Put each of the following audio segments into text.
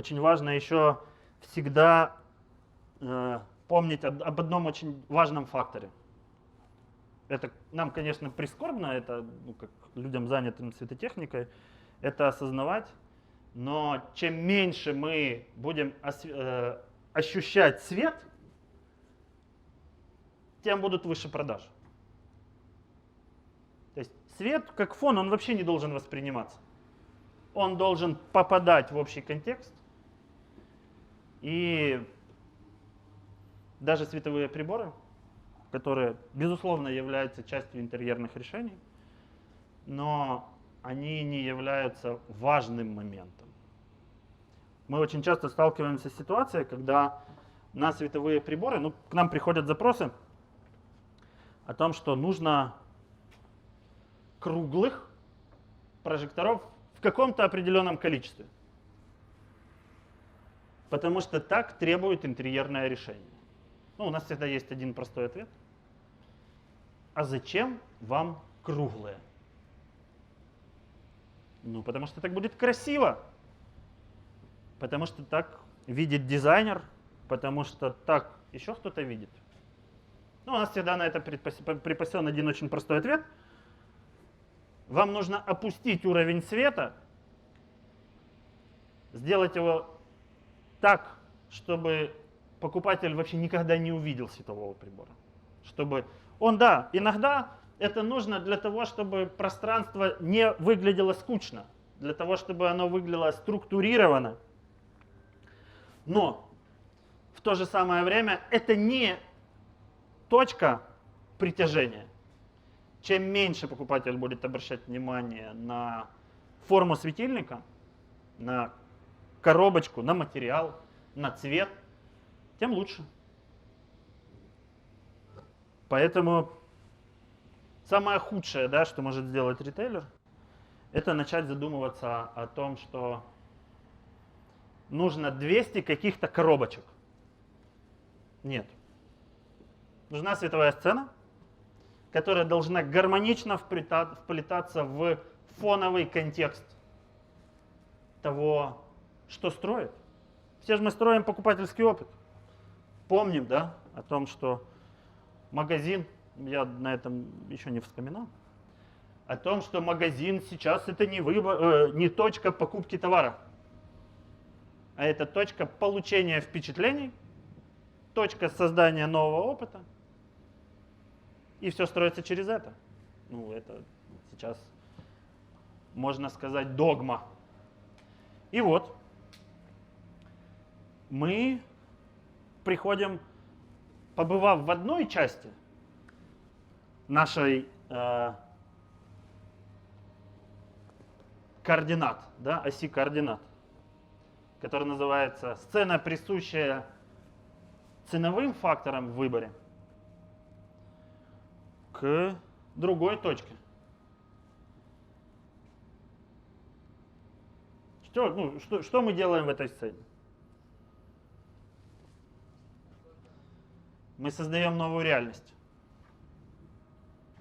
очень важно еще всегда э, помнить об, об одном очень важном факторе. Это нам, конечно, прискорбно, это ну, как людям, занятым светотехникой, это осознавать, но чем меньше мы будем ос, э, ощущать свет, тем будут выше продажи. То есть свет как фон, он вообще не должен восприниматься. Он должен попадать в общий контекст. И даже световые приборы, которые, безусловно, являются частью интерьерных решений, но они не являются важным моментом. Мы очень часто сталкиваемся с ситуацией, когда на световые приборы, ну, к нам приходят запросы о том, что нужно круглых прожекторов в каком-то определенном количестве. Потому что так требует интерьерное решение. Ну, у нас всегда есть один простой ответ. А зачем вам круглые? Ну, потому что так будет красиво. Потому что так видит дизайнер, потому что так еще кто-то видит. Ну, у нас всегда на это припасен один очень простой ответ. Вам нужно опустить уровень света, сделать его так, чтобы покупатель вообще никогда не увидел светового прибора. Чтобы он, да, иногда это нужно для того, чтобы пространство не выглядело скучно, для того, чтобы оно выглядело структурированно. Но в то же самое время это не точка притяжения. Чем меньше покупатель будет обращать внимание на форму светильника, на коробочку, на материал, на цвет, тем лучше. Поэтому самое худшее, да, что может сделать ритейлер, это начать задумываться о том, что нужно 200 каких-то коробочек. Нет. Нужна световая сцена, которая должна гармонично вплетаться в фоновый контекст того, что строит. Все же мы строим покупательский опыт. Помним, да, о том, что магазин, я на этом еще не вспоминал, о том, что магазин сейчас это не, выбор, э, не точка покупки товара, а это точка получения впечатлений, точка создания нового опыта, и все строится через это. Ну, это сейчас, можно сказать, догма. И вот, мы приходим, побывав в одной части нашей э, координат, да, оси координат, которая называется сцена, присущая ценовым факторам в выборе, к другой точке. Что, ну, что, что мы делаем в этой сцене? Мы создаем новую реальность.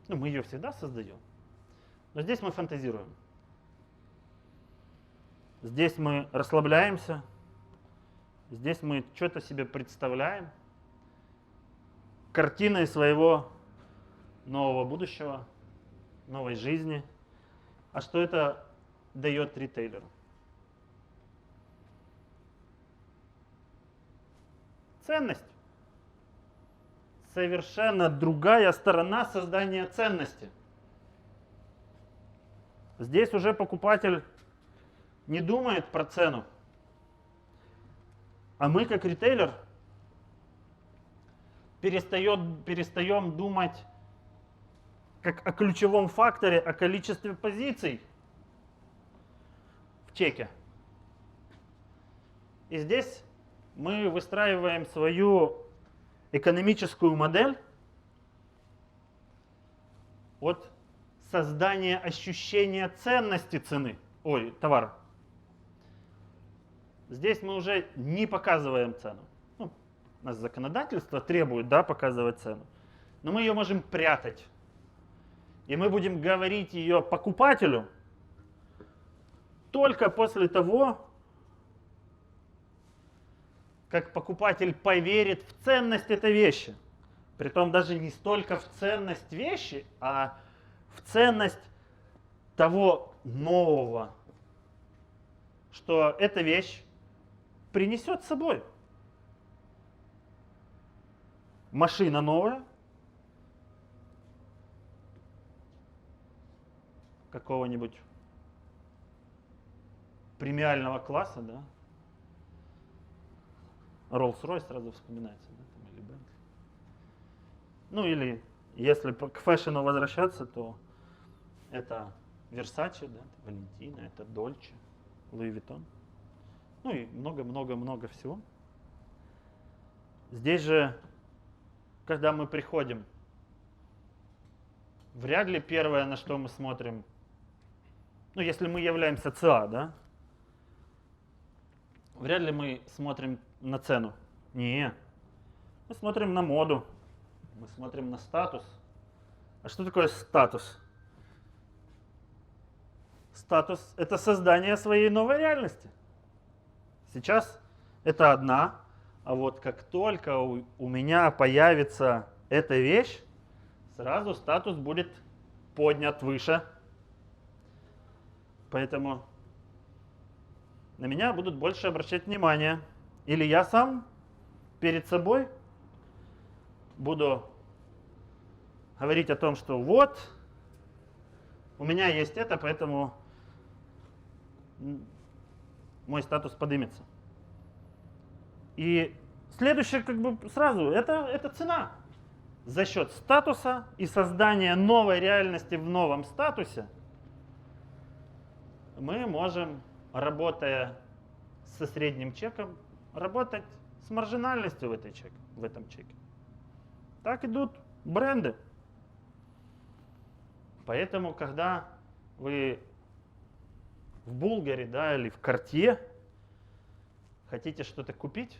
Ну, мы ее всегда создаем. Но здесь мы фантазируем. Здесь мы расслабляемся. Здесь мы что-то себе представляем. Картиной своего нового будущего, новой жизни. А что это дает ритейлеру? Ценность совершенно другая сторона создания ценности. Здесь уже покупатель не думает про цену, а мы как ритейлер перестаем, перестаем думать как о ключевом факторе, о количестве позиций в чеке. И здесь мы выстраиваем свою экономическую модель от создания ощущения ценности цены, ой, товара. Здесь мы уже не показываем цену. Ну, у нас законодательство требует да, показывать цену. Но мы ее можем прятать. И мы будем говорить ее покупателю только после того, как покупатель поверит в ценность этой вещи. Притом даже не столько в ценность вещи, а в ценность того нового, что эта вещь принесет с собой. Машина новая, какого-нибудь премиального класса, да, Rolls-Royce сразу вспоминается, да, там, или Bentley. Ну или если к фэшну возвращаться, то это Versace, да, это Valentino, это Dolce, Louis Vuitton. Ну и много-много-много всего. Здесь же, когда мы приходим, вряд ли первое, на что мы смотрим, ну если мы являемся ЦА, да, вряд ли мы смотрим на цену. Не. Мы смотрим на моду. Мы смотрим на статус. А что такое статус? Статус – это создание своей новой реальности. Сейчас это одна, а вот как только у, у меня появится эта вещь, сразу статус будет поднят выше. Поэтому на меня будут больше обращать внимание. Или я сам перед собой буду говорить о том, что вот, у меня есть это, поэтому мой статус поднимется. И следующее, как бы сразу, это, это цена. За счет статуса и создания новой реальности в новом статусе мы можем, работая со средним чеком, работать с маржинальностью в, этой чек, в этом чеке. Так идут бренды. Поэтому, когда вы в Булгаре да, или в Карте хотите что-то купить,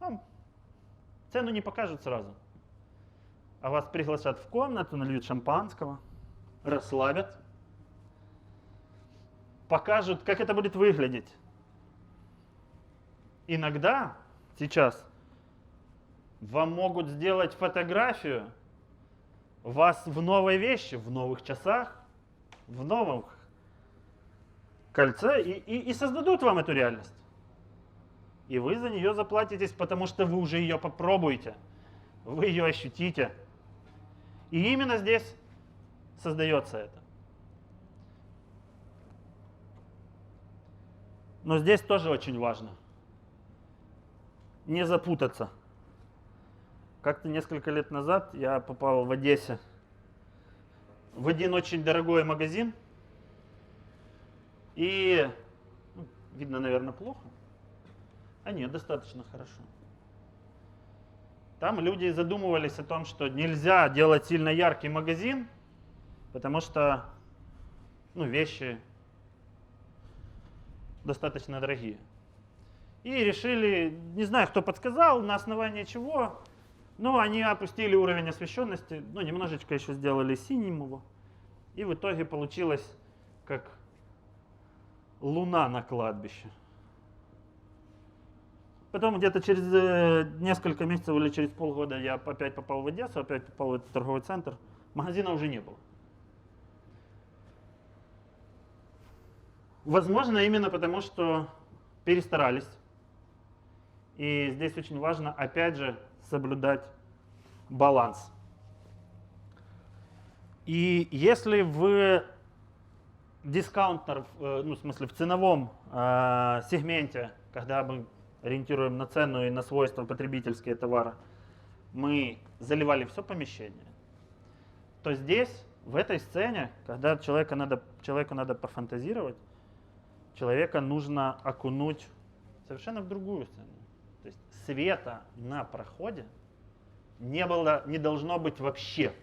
вам цену не покажут сразу. А вас пригласят в комнату, нальют шампанского, расслабят, покажут, как это будет выглядеть. Иногда сейчас вам могут сделать фотографию вас в новой вещи, в новых часах, в новом кольце и, и, и создадут вам эту реальность. И вы за нее заплатитесь, потому что вы уже ее попробуете, вы ее ощутите. И именно здесь создается это. Но здесь тоже очень важно – не запутаться. Как-то несколько лет назад я попал в Одессе в один очень дорогой магазин. И ну, видно, наверное, плохо. А нет, достаточно хорошо. Там люди задумывались о том, что нельзя делать сильно яркий магазин, потому что ну, вещи достаточно дорогие. И решили, не знаю, кто подсказал, на основании чего, но они опустили уровень освещенности, ну, немножечко еще сделали синим его. И в итоге получилось как луна на кладбище. Потом где-то через э, несколько месяцев или через полгода я опять попал в Одессу, опять попал в этот торговый центр. Магазина уже не было. Возможно, именно потому, что перестарались. И здесь очень важно, опять же, соблюдать баланс. И если в дискаунтер, э, ну, в смысле, в ценовом э, сегменте, когда мы ориентируем на цену и на свойства потребительские товара, мы заливали все помещение, то здесь, в этой сцене, когда человека надо, человеку надо пофантазировать, человека нужно окунуть совершенно в другую сцену света на проходе не, было, не должно быть вообще.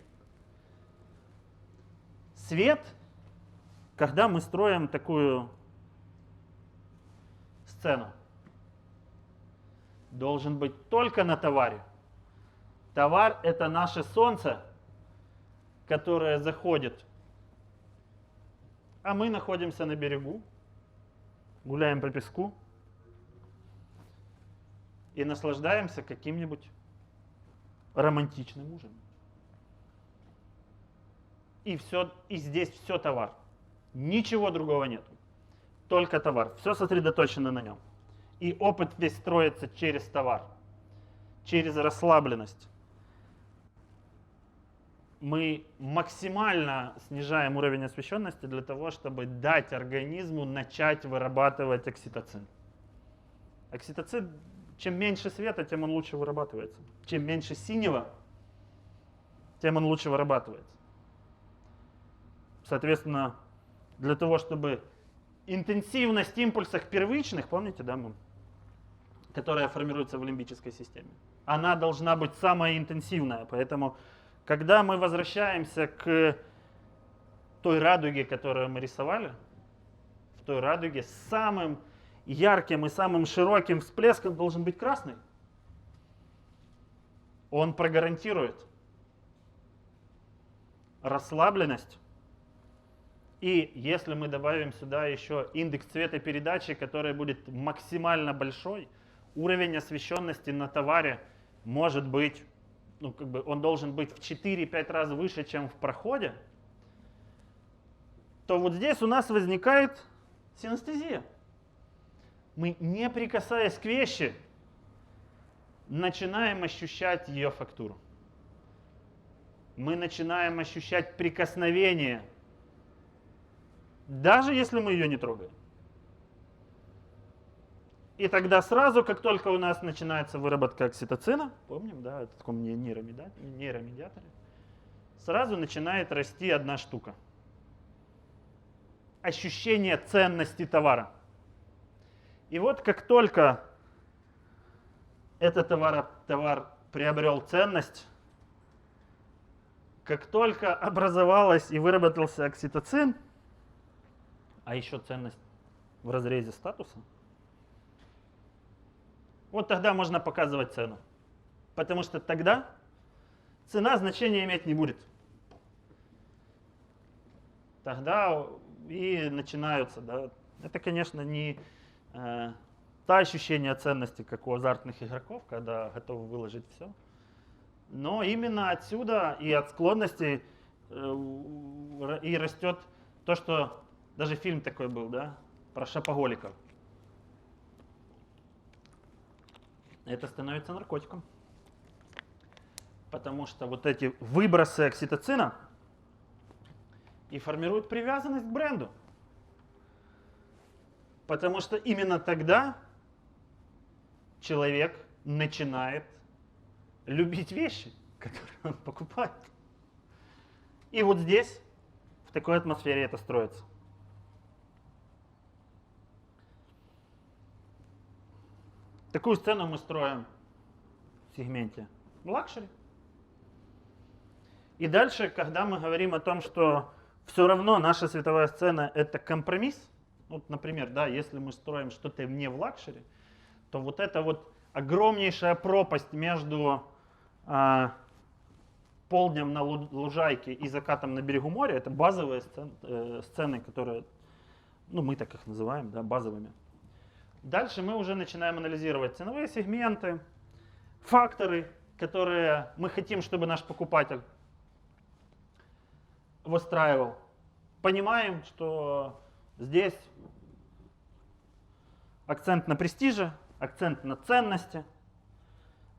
Свет, когда мы строим такую сцену, должен быть только на товаре. Товар – это наше солнце, которое заходит, а мы находимся на берегу, гуляем по песку – и наслаждаемся каким-нибудь романтичным ужином. И, все, и здесь все товар. Ничего другого нет. Только товар. Все сосредоточено на нем. И опыт весь строится через товар, через расслабленность. Мы максимально снижаем уровень освещенности для того, чтобы дать организму начать вырабатывать окситоцин. Окситоцин, чем меньше света, тем он лучше вырабатывается. Чем меньше синего, тем он лучше вырабатывается. Соответственно, для того, чтобы интенсивность импульсов первичных, помните, да, мы, которая формируется в лимбической системе, она должна быть самая интенсивная. Поэтому, когда мы возвращаемся к той радуге, которую мы рисовали, в той радуге самым ярким и самым широким всплеском должен быть красный. Он прогарантирует расслабленность. И если мы добавим сюда еще индекс цвета передачи, который будет максимально большой, уровень освещенности на товаре может быть, ну как бы он должен быть в 4-5 раз выше, чем в проходе, то вот здесь у нас возникает синестезия мы, не прикасаясь к вещи, начинаем ощущать ее фактуру. Мы начинаем ощущать прикосновение, даже если мы ее не трогаем. И тогда сразу, как только у нас начинается выработка окситоцина, помним, да, это таком нейромедиаторе, сразу начинает расти одна штука. Ощущение ценности товара. И вот как только этот товар, товар приобрел ценность, как только образовалась и выработался окситоцин, а еще ценность в разрезе статуса, вот тогда можно показывать цену. Потому что тогда цена значения иметь не будет. Тогда и начинаются, да. Это, конечно, не та ощущение ценности, как у азартных игроков, когда готовы выложить все. Но именно отсюда и от склонностей э, и растет то, что даже фильм такой был, да, про шапоголиков. Это становится наркотиком. Потому что вот эти выбросы окситоцина и формируют привязанность к бренду. Потому что именно тогда человек начинает любить вещи, которые он покупает. И вот здесь, в такой атмосфере это строится. Такую сцену мы строим в сегменте лакшери. И дальше, когда мы говорим о том, что все равно наша световая сцена это компромисс, вот, например, да, если мы строим что-то не в лакшери, то вот эта вот огромнейшая пропасть между а, полднем на лужайке и закатом на берегу моря, это базовые сцены, э, сцены, которые, ну, мы так их называем, да, базовыми. Дальше мы уже начинаем анализировать ценовые сегменты, факторы, которые мы хотим, чтобы наш покупатель выстраивал. Понимаем, что Здесь акцент на престиже, акцент на ценности.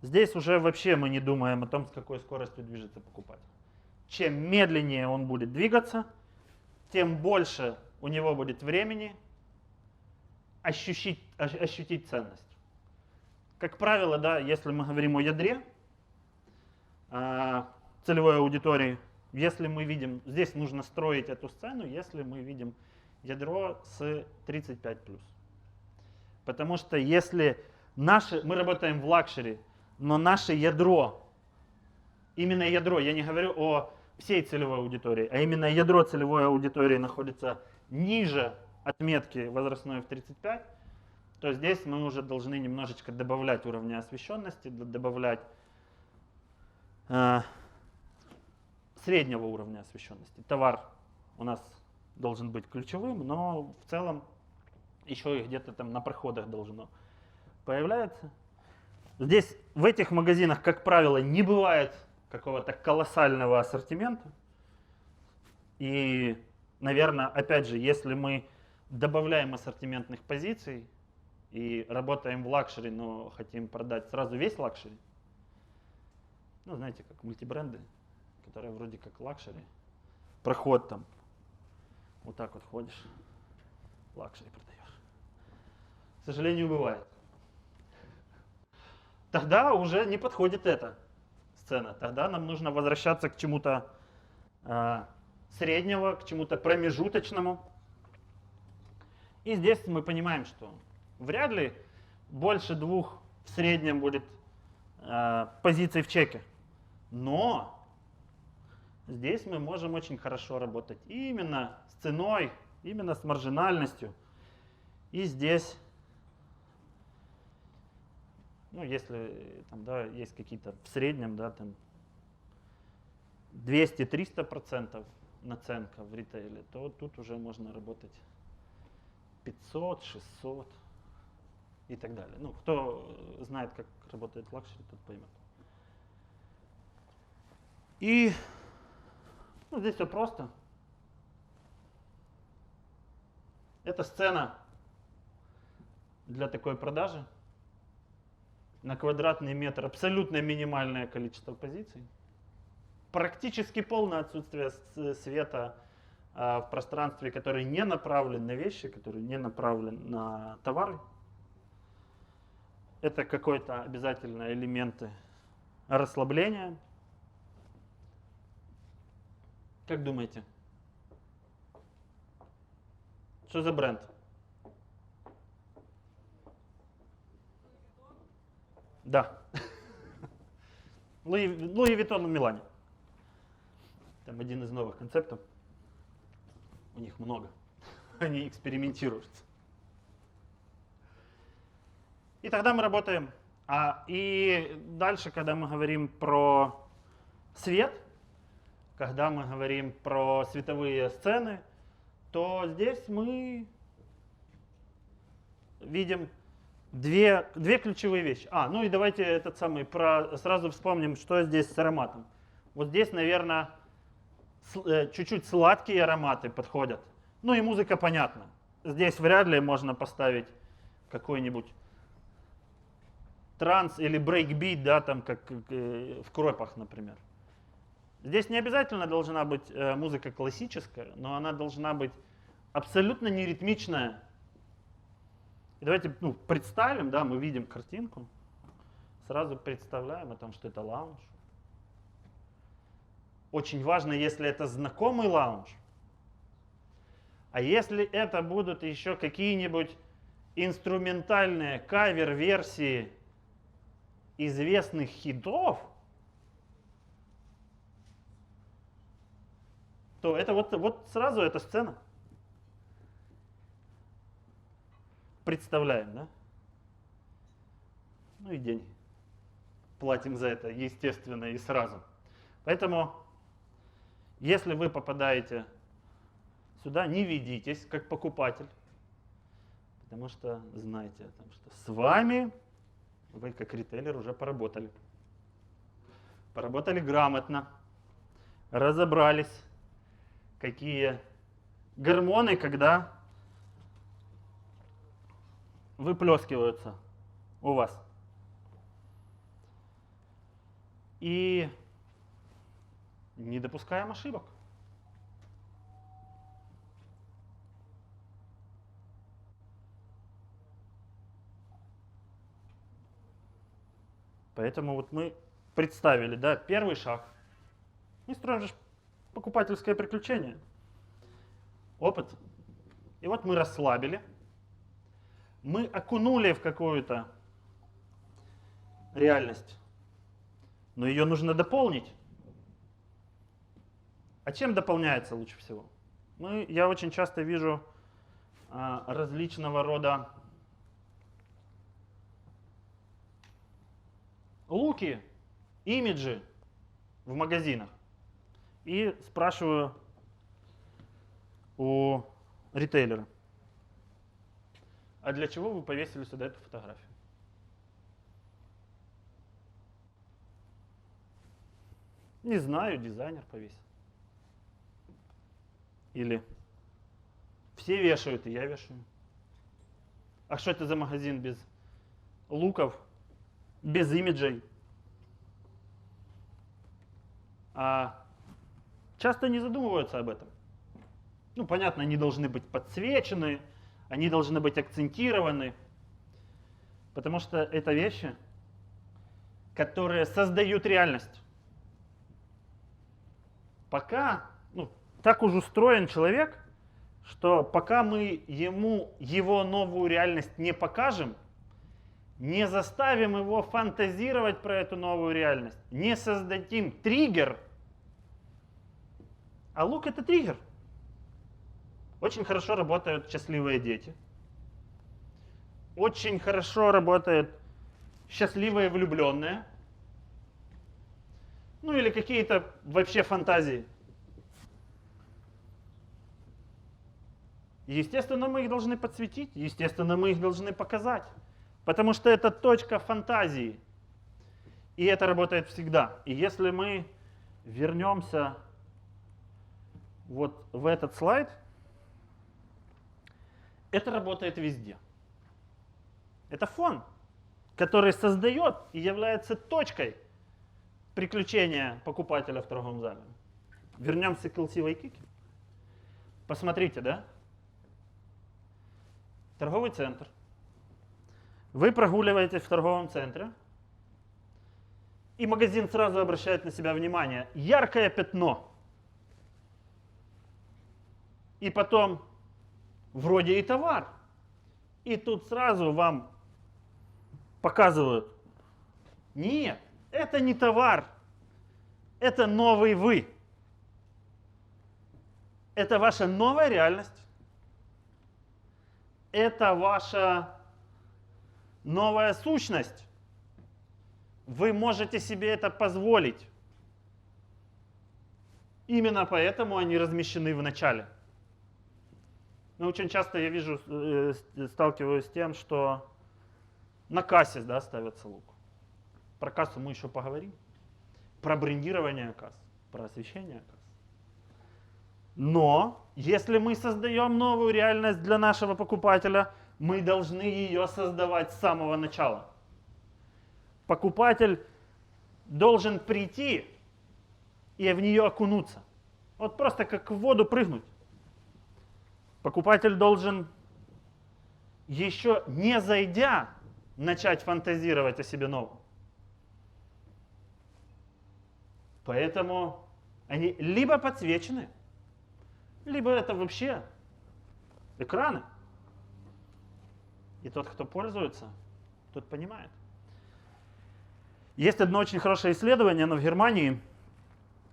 Здесь уже вообще мы не думаем о том, с какой скоростью движется покупатель. Чем медленнее он будет двигаться, тем больше у него будет времени ощутить, ощутить ценность. Как правило, да, если мы говорим о ядре а, целевой аудитории, если мы видим, здесь нужно строить эту сцену, если мы видим ядро с 35+. Потому что если наши, мы работаем в лакшери, но наше ядро, именно ядро, я не говорю о всей целевой аудитории, а именно ядро целевой аудитории находится ниже отметки возрастной в 35, то здесь мы уже должны немножечко добавлять уровня освещенности, добавлять э, среднего уровня освещенности. Товар у нас должен быть ключевым, но в целом еще и где-то там на проходах должно появляться. Здесь в этих магазинах, как правило, не бывает какого-то колоссального ассортимента. И, наверное, опять же, если мы добавляем ассортиментных позиций и работаем в лакшери, но хотим продать сразу весь лакшери, ну, знаете, как мультибренды, которые вроде как лакшери, проход там, вот так вот ходишь, лакшери продаешь. К сожалению, бывает. Тогда уже не подходит эта сцена. Тогда нам нужно возвращаться к чему-то э, среднего, к чему-то промежуточному. И здесь мы понимаем, что вряд ли больше двух в среднем будет э, позиций в чеке. Но здесь мы можем очень хорошо работать именно с ценой, именно с маржинальностью. И здесь, ну, если там, да, есть какие-то в среднем, да, там 200-300% наценка в ритейле, то тут уже можно работать 500, 600 и так далее. Ну, кто знает, как работает лакшери, тот поймет. И ну, здесь все просто. Это сцена для такой продажи. На квадратный метр абсолютно минимальное количество позиций. Практически полное отсутствие света а, в пространстве, который не направлен на вещи, который не направлен на товары. Это какой-то обязательно элементы расслабления, как думаете? Что за бренд? Да. Луи, Луи Виттон в Милане. Там один из новых концептов. У них много. Они экспериментируют. И тогда мы работаем. А, и дальше, когда мы говорим про свет, когда мы говорим про световые сцены, то здесь мы видим две, две ключевые вещи. А, ну и давайте этот самый, про, сразу вспомним, что здесь с ароматом. Вот здесь, наверное, э, чуть-чуть сладкие ароматы подходят. Ну и музыка понятна. Здесь вряд ли можно поставить какой-нибудь транс или брейкбит, да, там как э, в кропах, например. Здесь не обязательно должна быть э, музыка классическая, но она должна быть абсолютно неритмичная. И давайте ну, представим, да, мы видим картинку, сразу представляем о том, что это лаунж. Очень важно, если это знакомый лаунж. А если это будут еще какие-нибудь инструментальные кавер-версии известных хитов, то это вот, вот сразу эта сцена. Представляем, да? Ну и деньги. Платим за это, естественно, и сразу. Поэтому, если вы попадаете сюда, не ведитесь как покупатель, потому что знаете, что с вами вы как ритейлер уже поработали. Поработали грамотно, разобрались, какие гормоны, когда выплескиваются у вас. И не допускаем ошибок. Поэтому вот мы представили, да, первый шаг. Мы строим же покупательское приключение. Опыт. И вот мы расслабили. Мы окунули в какую-то реальность. Но ее нужно дополнить. А чем дополняется лучше всего? Мы, я очень часто вижу а, различного рода луки, имиджи в магазинах и спрашиваю у ритейлера, а для чего вы повесили сюда эту фотографию? Не знаю, дизайнер повесил. Или все вешают, и я вешаю. А что это за магазин без луков, без имиджей? А часто не задумываются об этом. Ну, понятно, они должны быть подсвечены, они должны быть акцентированы, потому что это вещи, которые создают реальность. Пока, ну, так уж устроен человек, что пока мы ему его новую реальность не покажем, не заставим его фантазировать про эту новую реальность, не создадим триггер, а лук это триггер. Очень хорошо работают счастливые дети. Очень хорошо работают счастливые влюбленные. Ну или какие-то вообще фантазии. Естественно, мы их должны подсветить, естественно, мы их должны показать. Потому что это точка фантазии. И это работает всегда. И если мы вернемся вот в этот слайд, это работает везде. Это фон, который создает и является точкой приключения покупателя в торговом зале. Вернемся к LC Кике. Посмотрите, да? Торговый центр. Вы прогуливаетесь в торговом центре, и магазин сразу обращает на себя внимание. Яркое пятно. И потом вроде и товар. И тут сразу вам показывают, нет, это не товар, это новый вы. Это ваша новая реальность. Это ваша новая сущность. Вы можете себе это позволить. Именно поэтому они размещены в начале. Но очень часто я вижу, э, сталкиваюсь с тем, что на кассе да, ставится лук. Про кассу мы еще поговорим. Про брендирование касс, про освещение касс. Но если мы создаем новую реальность для нашего покупателя, мы должны ее создавать с самого начала. Покупатель должен прийти и в нее окунуться. Вот просто как в воду прыгнуть. Покупатель должен, еще не зайдя, начать фантазировать о себе новом. Поэтому они либо подсвечены, либо это вообще экраны. И тот, кто пользуется, тот понимает. Есть одно очень хорошее исследование, оно в Германии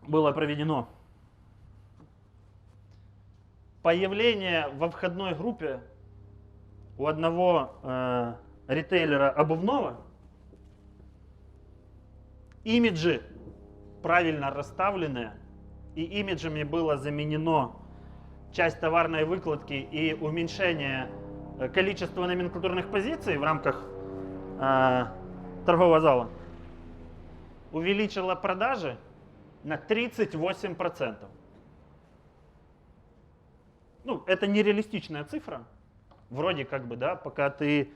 было проведено появление во входной группе у одного э, ритейлера обувного, имиджи правильно расставленные, и имиджами было заменено часть товарной выкладки и уменьшение э, количества номенклатурных позиций в рамках э, торгового зала, увеличило продажи на 38% ну, это нереалистичная цифра, вроде как бы, да, пока ты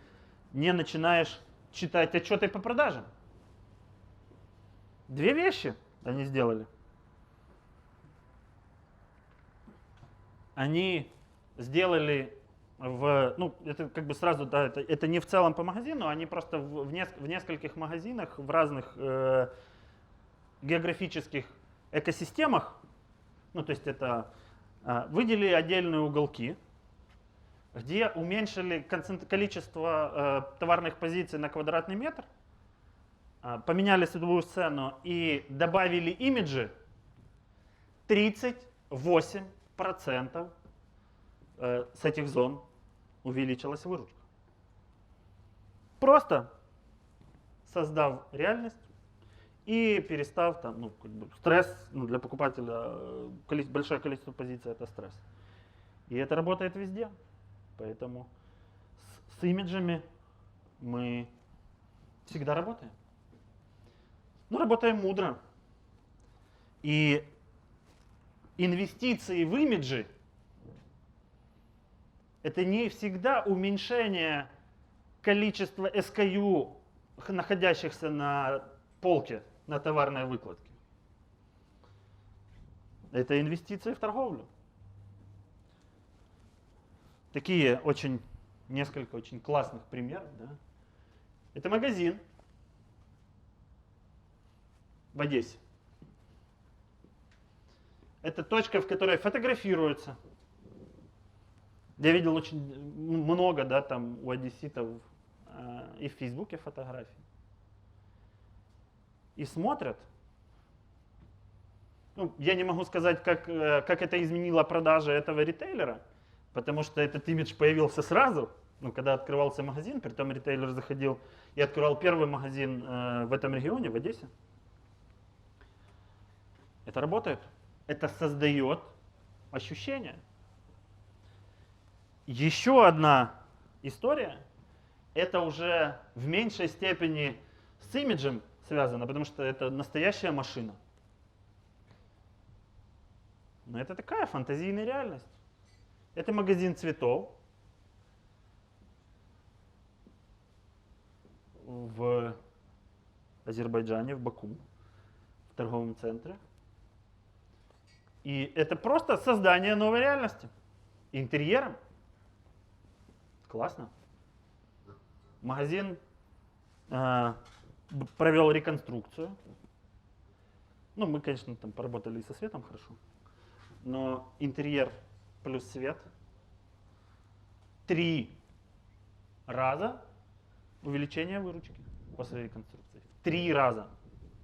не начинаешь читать отчеты по продажам. Две вещи они сделали. Они сделали в, ну, это как бы сразу, да, это, это не в целом по магазину, они просто в, в, неск, в нескольких магазинах, в разных э, географических экосистемах, ну, то есть это выделили отдельные уголки, где уменьшили количество э, товарных позиций на квадратный метр, а, поменяли световую сцену и добавили имиджи, 38% э, с этих зон увеличилась выручка. Просто создав реальность, и перестав там, ну, как бы стресс ну, для покупателя, э, большое количество позиций это стресс. И это работает везде. Поэтому с, с имиджами мы всегда работаем. Ну, работаем мудро. И инвестиции в имиджи это не всегда уменьшение количества SKU, находящихся на полке на товарной выкладке. Это инвестиции в торговлю. Такие очень, несколько очень классных примеров. Да? Это магазин в Одессе. Это точка, в которой фотографируются. Я видел очень много, да, там у одесситов э, и в Фейсбуке фотографий. И смотрят. Ну, я не могу сказать, как, э, как это изменило продажи этого ритейлера, потому что этот имидж появился сразу, ну, когда открывался магазин, притом ритейлер заходил и открывал первый магазин э, в этом регионе, в Одессе. Это работает. Это создает ощущение. Еще одна история, это уже в меньшей степени с имиджем связано, потому что это настоящая машина. Но это такая фантазийная реальность. Это магазин цветов в Азербайджане, в Баку, в торговом центре. И это просто создание новой реальности. Интерьером. Классно. Магазин э, провел реконструкцию. Ну, мы, конечно, там поработали и со светом хорошо. Но интерьер плюс свет. Три раза увеличение выручки после реконструкции. Три раза.